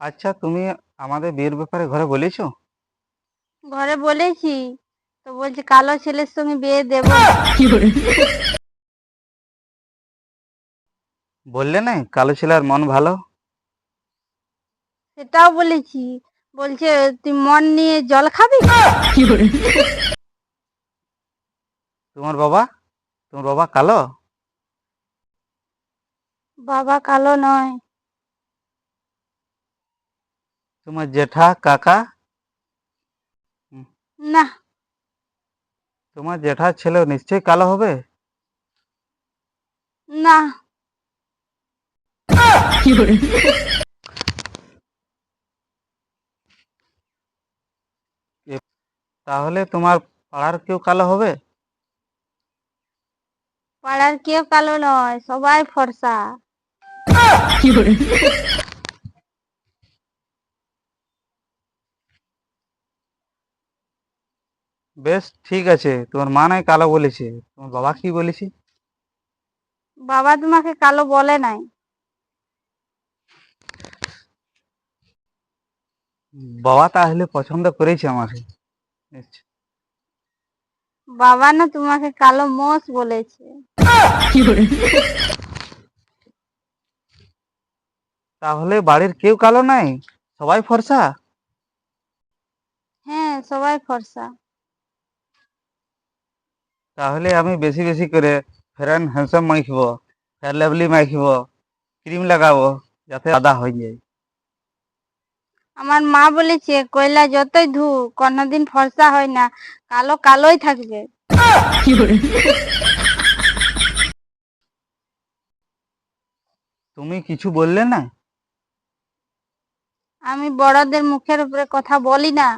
আচ্ছা তুমি আমাদের বিয়ের ব্যাপারে ঘরে বলেছ? ঘরে বলেছি। তো বলছে কালো ছেলের সঙ্গে বিয়ে দেবো। বললে না কালো ছেলের মন ভালো? সেটাও বলেছি। বলছে তুই মন নিয়ে জল খাবি? তোমার বাবা? তোমার বাবা কালো? বাবা কালো নয়। তোমার জেঠা কাকা? না। তোমার জেঠার ছেলে নিশ্চয়ই কালো হবে? না। তাহলে তোমার পাড়ার কেউ কালো হবে? পাড়ার কেউ কালো নয় সবাই ফর্সা। বেশ ঠিক আছে। তোমার মা নাই কালো বলেছে। তোমার বাবা কি বলেছে? বাবা তোমাকে কালো বলে নাই। বাবা তাহলে পছন্দ করেছে আমাকে। বাবা না তোমাকে কালো মোষ বলেছে। তাহলে বাড়ির কেউ কালো নাই? সবাই ফর্সা? হ্যাঁ সবাই ফর্সা। তাহলে আমি বেশি বেশি করে ফেরান হ্যান্ডসাম মাখিব ফেয়ার লাভলি মাখিব ক্রিম লাগাবো যাতে আদা হয়ে যায়। আমার মা বলেছে কয়লা যতই ধু কোনোদিন ফর্সা হয় না কালো কালোই থাকবে। তুমি কিছু বললে না? আমি বড়দের মুখের উপরে কথা বলি না।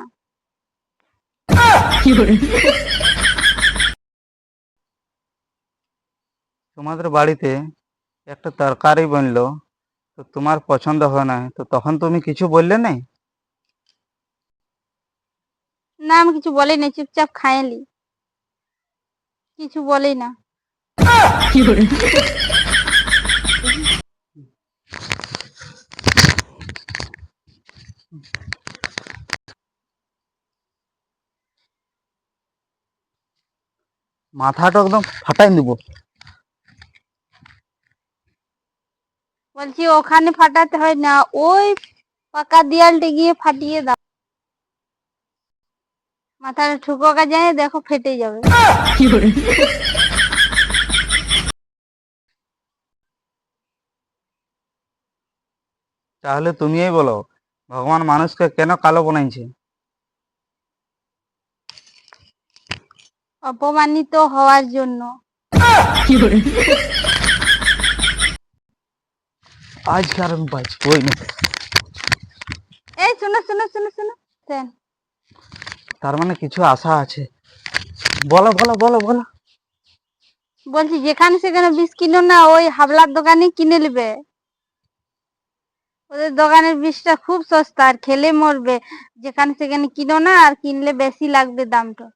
তোমাদের বাড়িতে একটা তরকারি বানলো তো তোমার পছন্দ হয় না তো তখন তুমি কিছু বললে না না আমি কিছু বলি না চুপচাপ খাইলি। কিছু বলি না। মাথাটা একদম ফাটাই দিব। বলছি ওখানে ফাটাতে হয় না ওই পাকা দেয়ালটা গিয়ে ফাটিয়ে দাও। মাথাটা ঠুকোকা যায় দেখো ফেটে যাবে। তাহলে তুমিই বলো ভগবান মানুষকে কেন কালো বানাইছে? অপমানিত হওয়ার জন্য। আমি বাঁচবই না। এই শোনো শোনো শোনো শোনো। শোন, তার মানে কিছু আশা আছে। বলো বলো বলো বলো। বলছি যেখানে সেখানে বিষ কিনো না ওই হাবলার দোকানে কিনে নেবে। ওদের দোকানের বিষটা খুব সস্তা আর খেলে মরবে। যেখানে সেখানে কিনো না আর কিনলে বেশি লাগবে দামটা।